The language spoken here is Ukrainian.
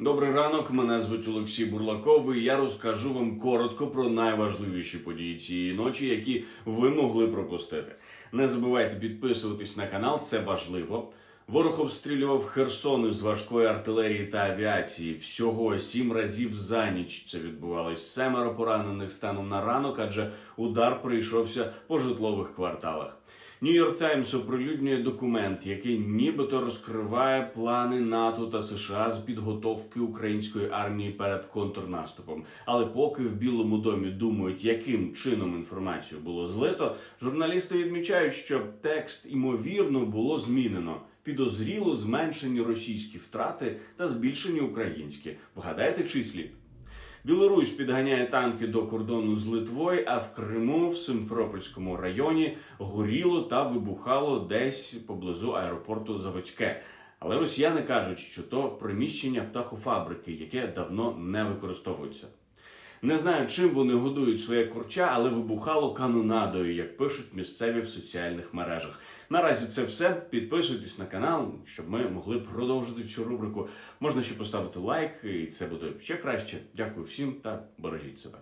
Добрий ранок, мене звуть Олексій Бурлаков. і Я розкажу вам коротко про найважливіші події цієї ночі, які ви могли пропустити. Не забувайте підписуватись на канал, це важливо. Ворог обстрілював Херсон із важкої артилерії та авіації. Всього сім разів за ніч це відбувалось. Семеро поранених станом на ранок, адже удар прийшовся по житлових кварталах. Нью-Йорк Таймс оприлюднює документ, який нібито розкриває плани НАТО та США з підготовки української армії перед контрнаступом. Але поки в Білому домі думають, яким чином інформацію було злито, журналісти відмічають, що текст імовірно було змінено. Підозріло зменшені російські втрати та збільшені українські. Вгадайте числі. Білорусь підганяє танки до кордону з Литвою, а в Криму, в Симфропольському районі, горіло та вибухало десь поблизу аеропорту Заводське. Але росіяни кажуть, що то приміщення птахофабрики, яке давно не використовується. Не знаю, чим вони годують своє курча, але вибухало канонадою, як пишуть місцеві в соціальних мережах. Наразі це все. Підписуйтесь на канал, щоб ми могли продовжити цю рубрику. Можна ще поставити лайк, і це буде ще краще. Дякую всім та бережіть себе.